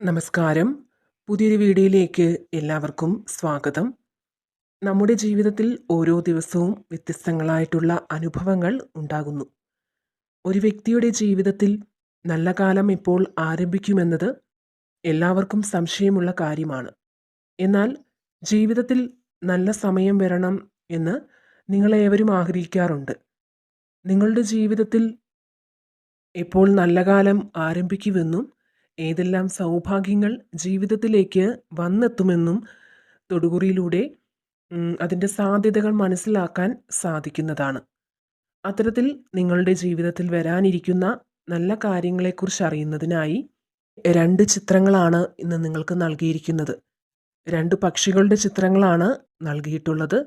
നമസ്കാരം. പുതിയൊരു വീഡിയോയിലേക്ക് എല്ലാവർക്കും സ്വാഗതം. നമ്മുടെ ജീവിതത്തിൽ ഓരോ ദിവസവും വ്യത്യസ്തങ്ങളായിട്ടുള്ള അനുഭവങ്ങൾ ഉണ്ടാകുന്നു. ഒരു വ്യക്തിയുടെ ജീവിതത്തിൽ നല്ല കാലം ഇപ്പോൾ ആരംഭിക്കുമെന്നത് എല്ലാവർക്കും സംശയമുള്ള കാര്യമാണ്. എന്നാൽ ജീവിതത്തിൽ നല്ല സമയം വരണം എന്ന് നിങ്ങളേവരും ആഗ്രഹിക്കാറുണ്ട്. നിങ്ങളുടെ ജീവിതത്തിൽ എപ്പോൾ നല്ല കാലം ആരംഭിക്കുമെന്നും ഏതെല്ലാം സൗഭാഗ്യങ്ങൾ ജീവിതത്തിലേക്ക് വന്നെത്തുമെന്നും തൊടുകുറിയിലൂടെ അതിന്റെ സാധ്യതകൾ മനസ്സിലാക്കാൻ സാധിക്കുന്നതാണ്. അത്തരത്തിൽ നിങ്ങളുടെ ജീവിതത്തിൽ വരാനിരിക്കുന്ന നല്ല കാര്യങ്ങളെക്കുറിച്ച് അറിയുന്നതിനായി രണ്ട് ചിത്രങ്ങളാണ് ഇന്ന് നിങ്ങൾക്ക് നൽകിയിരിക്കുന്നത്. രണ്ട് പക്ഷികളുടെ ചിത്രങ്ങളാണ് നൽകിയിട്ടുള്ളത്.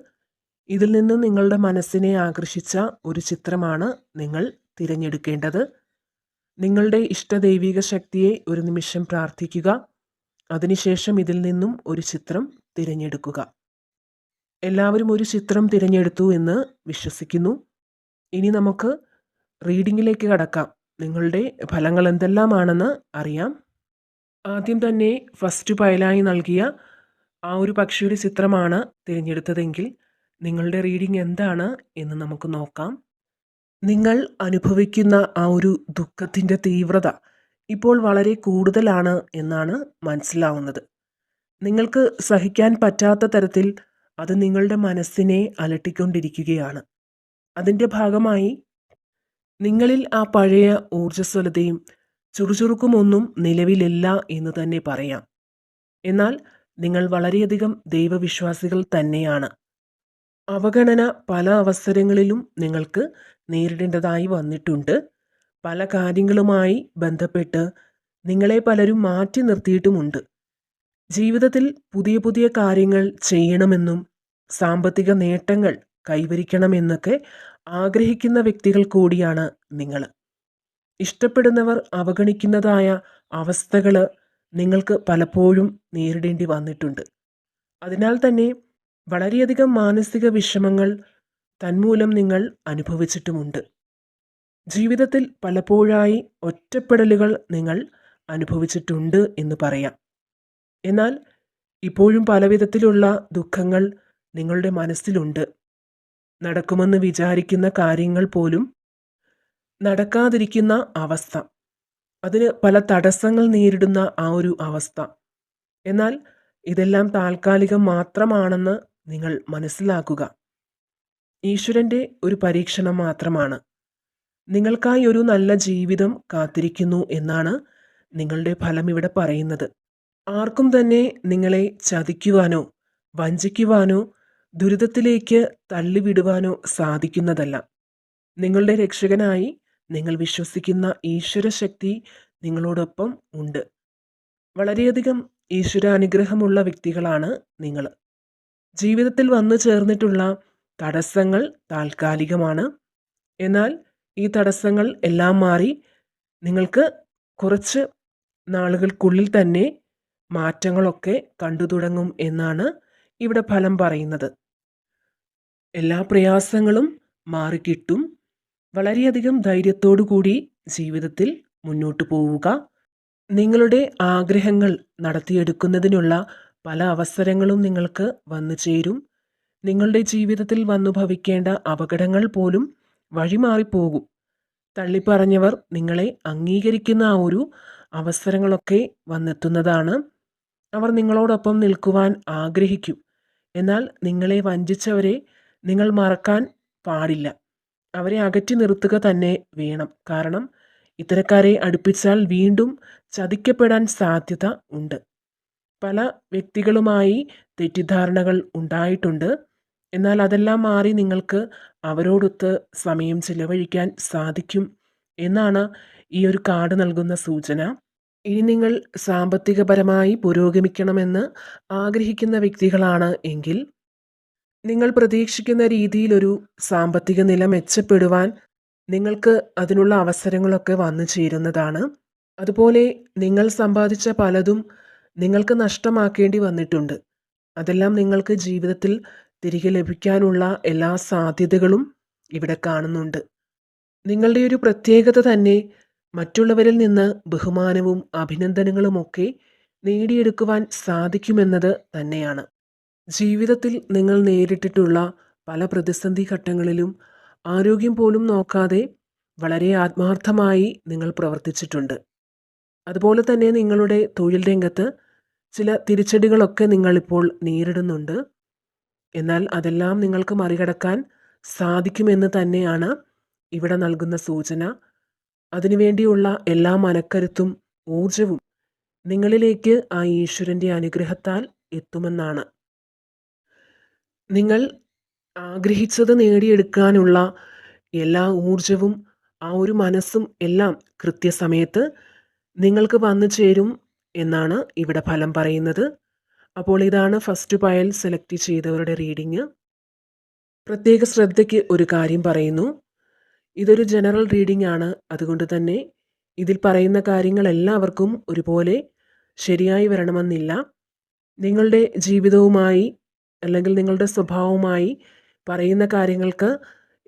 ഇതിൽ നിന്ന് നിങ്ങളുടെ മനസ്സിനെ ആകർഷിച്ച ഒരു ചിത്രമാണ് നിങ്ങൾ തിരഞ്ഞെടുക്കേണ്ടത്. നിങ്ങളുടെ ഇഷ്ടദൈവിക ശക്തിയെ ഒരു നിമിഷം പ്രാർത്ഥിക്കുക. അതിനുശേഷം ഇതിൽ നിന്നും ഒരു ചിത്രം തിരഞ്ഞെടുക്കുക. എല്ലാവരും ഒരു ചിത്രം തിരഞ്ഞെടുത്തു എന്ന് വിശ്വസിക്കുന്നു. ഇനി നമുക്ക് റീഡിങ്ങിലേക്ക് കടക്കാം. നിങ്ങളുടെ ഫലങ്ങൾ എന്തെല്ലാമാണെന്ന് അറിയാം. ആദ്യം തന്നെ ഫസ്റ്റ് പയലായി നൽകിയ ആ ഒരു പക്ഷിയുടെ ചിത്രമാണ് തിരഞ്ഞെടുത്തതെങ്കിൽ നിങ്ങളുടെ റീഡിംഗ് എന്താണ് എന്ന് നമുക്ക് നോക്കാം. നിങ്ങൾ അനുഭവിക്കുന്ന ആ ഒരു ദുഃഖത്തിന്റെ തീവ്രത ഇപ്പോൾ വളരെ കൂടുതലാണ് എന്നാണ് മനസ്സിലാവുന്നത്. നിങ്ങൾക്ക് സഹിക്കാൻ പറ്റാത്ത തരത്തിൽ അത് നിങ്ങളുടെ മനസ്സിനെ അലട്ടിക്കൊണ്ടിരിക്കുകയാണ്. അതിന്റെ ഭാഗമായി നിങ്ങളിൽ ആ പഴയ ഊർജസ്വലതയും ചുറുചുറുക്കുമൊന്നും നിലവിലില്ല എന്ന് തന്നെ പറയാം. എന്നാൽ നിങ്ങൾ വളരെയധികം ദൈവവിശ്വാസികൾ തന്നെയാണ്. അവഗണന പല അവസരങ്ങളിലും നിങ്ങൾക്ക് നേരിടേണ്ടതായി വന്നിട്ടുണ്ട്. പല കാര്യങ്ങളുമായി ബന്ധപ്പെട്ട് നിങ്ങളെ പലരും മാറ്റി നിർത്തിയിട്ടുമുണ്ട്. ജീവിതത്തിൽ പുതിയ പുതിയ കാര്യങ്ങൾ ചെയ്യണമെന്നും സാമ്പത്തിക നേട്ടങ്ങൾ കൈവരിക്കണമെന്നൊക്കെ ആഗ്രഹിക്കുന്ന വ്യക്തികൾ കൂടിയാണ് നിങ്ങൾ ഇഷ്ടപ്പെടുന്നവർ അവഗണിക്കുന്നതായ അവസ്ഥകൾ നിങ്ങൾക്ക് പലപ്പോഴും നേരിടേണ്ടി വന്നിട്ടുണ്ട്. അതിനാൽ തന്നെ വളരെയധികം മാനസിക വിഷമങ്ങൾ തന്മൂലം നിങ്ങൾ അനുഭവിച്ചിട്ടുമുണ്ട്. ജീവിതത്തിൽ പലപ്പോഴായി ഒറ്റപ്പെടലുകൾ നിങ്ങൾ അനുഭവിച്ചിട്ടുണ്ട് എന്ന് പറയാം. എന്നാൽ ഇപ്പോഴും പലവിധത്തിലുള്ള ദുഃഖങ്ങൾ നിങ്ങളുടെ മനസ്സിലുണ്ട്. നടക്കുമെന്ന് വിചാരിക്കുന്ന കാര്യങ്ങൾ പോലും നടക്കാതിരിക്കുന്ന അവസ്ഥ. അതിന് പല തടസ്സങ്ങൾ നേരിടുന്ന ആ ഒരു അവസ്ഥ. എന്നാൽ ഇതെല്ലാം താൽക്കാലികം മാത്രമാണെന്ന് നിങ്ങൾ മനസ്സിലാക്കുക. ഈശ്വരന്റെ ഒരു പരീക്ഷണം മാത്രമാണ്. നിങ്ങൾക്കായി ഒരു നല്ല ജീവിതം കാത്തിരിക്കുന്നു എന്നാണ് നിങ്ങളുടെ ഫലം ഇവിടെ പറയുന്നത്. ആർക്കും തന്നെ നിങ്ങളെ ചതിക്കുവാനോ വഞ്ചിക്കുവാനോ ദുരിതത്തിലേക്ക് തള്ളിവിടുവാനോ സാധിക്കുന്നതല്ല. നിങ്ങളുടെ രക്ഷകനായി നിങ്ങൾ വിശ്വസിക്കുന്ന ഈശ്വരശക്തി നിങ്ങളോടൊപ്പം ഉണ്ട്. വളരെയധികം ഈശ്വരാനുഗ്രഹമുള്ള വ്യക്തികളാണ് നിങ്ങൾ. ജീവിതത്തിൽ വന്നു ചേർന്നിട്ടുള്ള തടസ്സങ്ങൾ താൽക്കാലികമാണ്. എന്നാൽ ഈ തടസ്സങ്ങൾ എല്ലാം മാറി നിങ്ങൾക്ക് കുറച്ച് നാളുകൾക്കുള്ളിൽ തന്നെ മാറ്റങ്ങളൊക്കെ കണ്ടു തുടങ്ങും എന്നാണ് ഇവിടെ ഫലം പറയുന്നത്. എല്ലാ പ്രയാസങ്ങളും മാറിക്കിട്ടും. വളരെയധികം ധൈര്യത്തോടു കൂടി ജീവിതത്തിൽ മുന്നോട്ട് പോവുക. നിങ്ങളുടെ ആഗ്രഹങ്ങൾ നടത്തിയെടുക്കുന്നതിനുള്ള പല അവസരങ്ങളും നിങ്ങൾക്ക് വന്നു ചേരും. നിങ്ങളുടെ ജീവിതത്തിൽ വന്നു ഭവിക്കേണ്ട അപകടങ്ങൾ പോലും വഴിമാറിപ്പോകും. തള്ളിപ്പറഞ്ഞവർ നിങ്ങളെ അംഗീകരിക്കുന്ന ആ ഒരു അവസരങ്ങളൊക്കെ വന്നെത്തുന്നതാണ്. അവർ നിങ്ങളോടൊപ്പം നിൽക്കുവാൻ ആഗ്രഹിക്കും. എന്നാൽ നിങ്ങളെ വഞ്ചിച്ചവരെ നിങ്ങൾ മറക്കാൻ പാടില്ല. അവരെ അകറ്റി നിർത്തുക തന്നെ വേണം. കാരണം ഇത്തരക്കാരെ അടുപ്പിച്ചാൽ വീണ്ടും ചതിക്കപ്പെടാൻ സാധ്യത ഉണ്ട്. പല വ്യക്തികളുമായി തെറ്റിദ്ധാരണകൾ ഉണ്ടായിട്ടുണ്ട്. എന്നാൽ അതെല്ലാം മാറി നിങ്ങൾക്ക് അവരോടൊത്ത് സമയം ചിലവഴിക്കാൻ സാധിക്കും എന്നാണ് ഈ ഒരു കാർഡ് നൽകുന്ന സൂചന. ഇനി നിങ്ങൾ സാമ്പത്തികപരമായി പുരോഗമിക്കണമെന്ന് ആഗ്രഹിക്കുന്ന വ്യക്തികളാണ് എങ്കിൽ നിങ്ങൾ പ്രതീക്ഷിക്കുന്ന രീതിയിലൊരു സാമ്പത്തിക നില മെച്ചപ്പെടുവാൻ നിങ്ങൾക്ക് അതിനുള്ള അവസരങ്ങളൊക്കെ വന്നു ചേരുന്നതാണ്. അതുപോലെ നിങ്ങൾ സമ്പാദിച്ച പലതും നിങ്ങൾക്ക് നഷ്ടമാക്കേണ്ടി വന്നിട്ടുണ്ട്. അതെല്ലാം നിങ്ങൾക്ക് ജീവിതത്തിൽ തിരികെ ലഭിക്കാനുള്ള എല്ലാ സാധ്യതകളും ഇവിടെ കാണുന്നുണ്ട്. നിങ്ങളുടെ ഒരു പ്രത്യേകത തന്നെ മറ്റുള്ളവരിൽ നിന്ന് ബഹുമാനവും അഭിനന്ദനങ്ങളുമൊക്കെ നേടിയെടുക്കുവാൻ സാധിക്കുമെന്നത് തന്നെയാണ്. ജീവിതത്തിൽ നിങ്ങൾ നേരിട്ടിട്ടുള്ള പല പ്രതിസന്ധി ഘട്ടങ്ങളിലും ആരോഗ്യം പോലും നോക്കാതെ വളരെ ആത്മാർത്ഥമായി നിങ്ങൾ പ്രവർത്തിച്ചിട്ടുണ്ട്. അതുപോലെ തന്നെ നിങ്ങളുടെ തൊഴിൽ രംഗത്ത് ചില തിരിച്ചടികളൊക്കെ നിങ്ങളിപ്പോൾ നേരിടുന്നുണ്ട്. എന്നാൽ അതെല്ലാം നിങ്ങൾക്ക് മറികടക്കാൻ സാധിക്കുമെന്ന് തന്നെയാണ് ഇവിടെ നൽകുന്ന സൂചന. അതിനുവേണ്ടിയുള്ള എല്ലാ മനക്കരുത്തും ഊർജവും നിങ്ങളിലേക്ക് ആ ഈശ്വരന്റെ അനുഗ്രഹത്താൽ എത്തുമെന്നാണ്. നിങ്ങൾ ആഗ്രഹിച്ചത് നേടിയെടുക്കാനുള്ള എല്ലാ ഊർജവും ആ ഒരു മനസ്സും എല്ലാം കൃത്യസമയത്ത് നിങ്ങൾക്ക് വന്നു ചേരും. എന്നാണ് ഇവിടെ ഫലം പറയുന്നത്. അപ്പോൾ ഇതാണ് ഫസ്റ്റ് പയൽ സെലക്ട് ചെയ്തവരുടെ റീഡിങ് പ്രത്യേക ശ്രദ്ധയ്ക്ക് ഒരു കാര്യം പറയുന്നു. ഇതൊരു ജനറൽ റീഡിംഗ് ആണ്. അതുകൊണ്ട് തന്നെ ഇതിൽ പറയുന്ന കാര്യങ്ങൾ എല്ലാവർക്കും ഒരുപോലെ ശരിയായി വരണമെന്നില്ല. നിങ്ങളുടെ ജീവിതവുമായി അല്ലെങ്കിൽ നിങ്ങളുടെ സ്വഭാവവുമായി പറയുന്ന കാര്യങ്ങൾക്ക്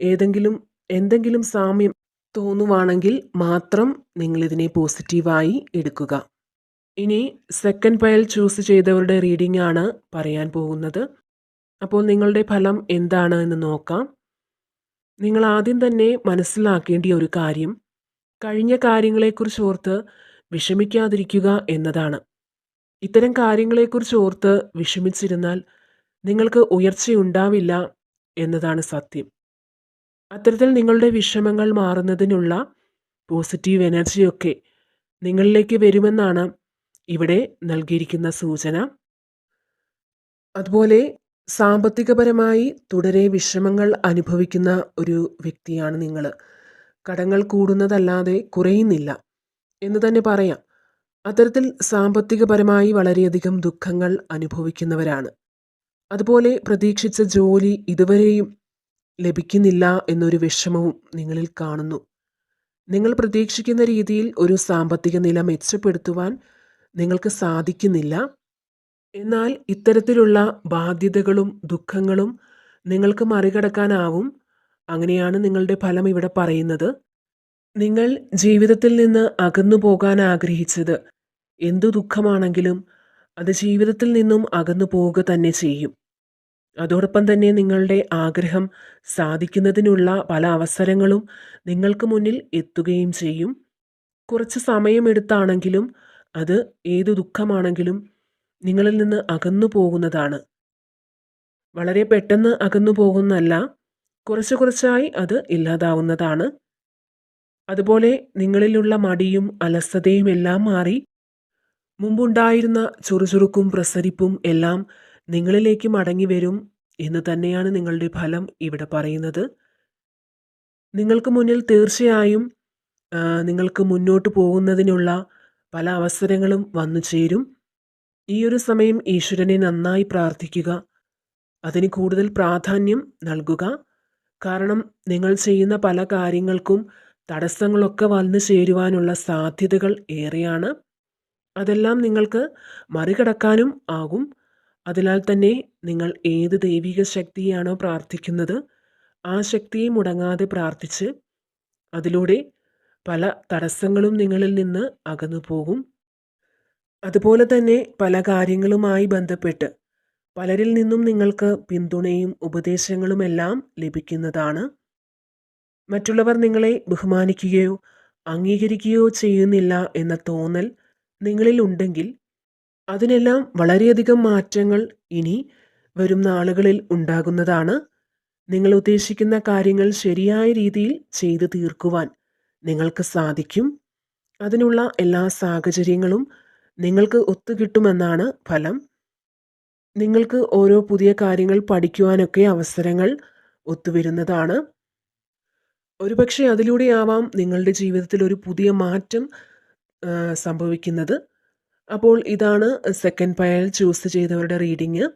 ഏതെങ്കിലും എന്തെങ്കിലും സാമ്യം തോന്നുവാണെങ്കിൽ മാത്രം നിങ്ങളിതിനെ പോസിറ്റീവായി എടുക്കുക. ഇനി സെക്കൻഡ് പയൽ ചൂസ് ചെയ്തവരുടെ റീഡിംഗ് ആണ് പറയാൻ പോകുന്നത്. അപ്പോൾ നിങ്ങളുടെ ഫലം എന്താണ് എന്ന് നോക്കാം. നിങ്ങൾ ആദ്യം തന്നെ മനസ്സിലാക്കേണ്ട ഒരു കാര്യം കഴിഞ്ഞ കാര്യങ്ങളെക്കുറിച്ച് ഓർത്ത് വിഷമിക്കാതിരിക്കുക എന്നതാണ്. ഇത്തരം കാര്യങ്ങളെക്കുറിച്ച് ഓർത്ത് വിഷമിച്ചിരുന്നാൽ നിങ്ങൾക്ക് ഉയർച്ചയുണ്ടാവില്ല എന്നതാണ് സത്യം. അത്തരത്തിൽ നിങ്ങളുടെ വിഷമങ്ങൾ മാറുന്നതിനുള്ള പോസിറ്റീവ് എനർജിയൊക്കെ നിങ്ങളിലേക്ക് വരുമെന്നാണ് ഇവിടെ നൽകിയിരിക്കുന്ന സൂചന. അതുപോലെ സാമ്പത്തികപരമായി തുടരെ വിഷമങ്ങൾ അനുഭവിക്കുന്ന ഒരു വ്യക്തിയാണ് നിങ്ങൾ കടങ്ങൾ കൂടുന്നതല്ലാതെ കുറയുന്നില്ല. എന്ന് തന്നെ പറയാം. അത്തരത്തിൽ സാമ്പത്തികപരമായി വളരെയധികം ദുഃഖങ്ങൾ അനുഭവിക്കുന്നവരാണ്. അതുപോലെ പ്രതീക്ഷിച്ച ജോലി ഇതുവരെയും ലഭിക്കുന്നില്ല എന്നൊരു വിഷമവും നിങ്ങളിൽ കാണുന്നു. നിങ്ങൾ പ്രതീക്ഷിക്കുന്ന രീതിയിൽ ഒരു സാമ്പത്തിക നില മെച്ചപ്പെടുത്തുവാൻ നിങ്ങൾക്ക് സാധിക്കുന്നില്ല. എന്നാൽ ഇത്തരത്തിലുള്ള ബാധ്യതകളും ദുഃഖങ്ങളും നിങ്ങൾക്ക് മറികടക്കാനാവും. അങ്ങനെയാണ് നിങ്ങളുടെ ഫലം ഇവിടെ പറയുന്നത്. നിങ്ങൾ ജീവിതത്തിൽ നിന്ന് അകന്നു പോകാൻ ആഗ്രഹിച്ചത് എന്തു ദുഃഖമാണെങ്കിലും അത് ജീവിതത്തിൽ നിന്നും അകന്നു പോവുക തന്നെ ചെയ്യും. അതോടൊപ്പം തന്നെ നിങ്ങളുടെ ആഗ്രഹം സാധിക്കുന്നതിനുള്ള പല അവസരങ്ങളും നിങ്ങൾക്ക് മുന്നിൽ എത്തുകയും ചെയ്യും. കുറച്ച് സമയമെടുത്താണെങ്കിലും അത് ഏതു ദുഃഖമാണെങ്കിലും നിങ്ങളിൽ നിന്ന് അകന്നു പോകുന്നതാണ്. വളരെ പെട്ടെന്ന് അകന്നു പോകുന്നല്ല കുറച്ച് കുറച്ചായി അത് ഇല്ലാതാവുന്നതാണ്. അതുപോലെ നിങ്ങളിലുള്ള മടിയും അലസതയും എല്ലാം മാറി മുമ്പുണ്ടായിരുന്ന ചുറുചുറുക്കും പ്രസരിപ്പും എല്ലാം നിങ്ങളിലേക്ക് മടങ്ങി വരും എന്ന് തന്നെയാണ് നിങ്ങളുടെ ഫലം ഇവിടെ പറയുന്നത്. നിങ്ങൾക്ക് മുന്നിൽ തീർച്ചയായും നിങ്ങൾക്ക് മുന്നോട്ട് പോകുന്നതിനുള്ള പല അവസരങ്ങളും വന്നു ചേരും. ഈ ഒരു സമയം ഈശ്വരനെ നന്നായി പ്രാർത്ഥിക്കുക. അതിന് കൂടുതൽ പ്രാധാന്യം നൽകുക. കാരണം നിങ്ങൾ ചെയ്യുന്ന പല കാര്യങ്ങൾക്കും തടസ്സങ്ങളൊക്കെ വന്നു ചേരുവാനുള്ള സാധ്യതകൾ ഏറെയാണ്. അതെല്ലാം നിങ്ങൾക്ക് മറികടക്കാനും ആകും. അതിനാൽ തന്നെ നിങ്ങൾ ഏത് ദൈവിക ശക്തിയാണോ പ്രാർത്ഥിക്കുന്നത് ആ ശക്തിയെ മുടങ്ങാതെ പ്രാർത്ഥിച്ച് അതിലൂടെ പല തടസ്സങ്ങളും നിങ്ങളിൽ നിന്ന് അകന്നു പോകും. അതുപോലെ തന്നെ പല കാര്യങ്ങളുമായി ബന്ധപ്പെട്ട് പലരിൽ നിന്നും നിങ്ങൾക്ക് പിന്തുണയും ഉപദേശങ്ങളുമെല്ലാം ലഭിക്കുന്നതാണ്. മറ്റുള്ളവർ നിങ്ങളെ ബഹുമാനിക്കുകയോ അംഗീകരിക്കുകയോ ചെയ്യുന്നില്ല എന്ന തോന്നൽ നിങ്ങളിൽ ഉണ്ടെങ്കിൽ അതിനെല്ലാം വളരെയധികം മാറ്റങ്ങൾ ഇനി വരും നാളുകളിൽ ഉണ്ടാകുന്നതാണ്. നിങ്ങൾ ഉദ്ദേശിക്കുന്ന കാര്യങ്ങൾ ശരിയായ രീതിയിൽ ചെയ്തു തീർക്കുവാൻ നിങ്ങൾക്ക് സാധിക്കും. അതിനുള്ള എല്ലാ സാഹചര്യങ്ങളും നിങ്ങൾക്ക് ഒത്തുകിട്ടുമെന്നാണ് ഫലം. നിങ്ങൾക്ക് ഓരോ പുതിയ കാര്യങ്ങൾ പഠിക്കുവാനൊക്കെ അവസരങ്ങൾ ഒത്തുവരുന്നതാണ്. ഒരുപക്ഷെ അതിലൂടെയാവാം നിങ്ങളുടെ ജീവിതത്തിൽ ഒരു പുതിയ മാറ്റം സംഭവിക്കുന്നത്. അപ്പോൾ ഇതാണ് സെക്കൻഡ് പയൽ ചൂസ് ചെയ്തവരുടെ റീഡിങ്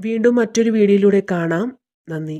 വീണ്ടും മറ്റൊരു വീഡിയോയിലൂടെ കാണാം. നന്ദി.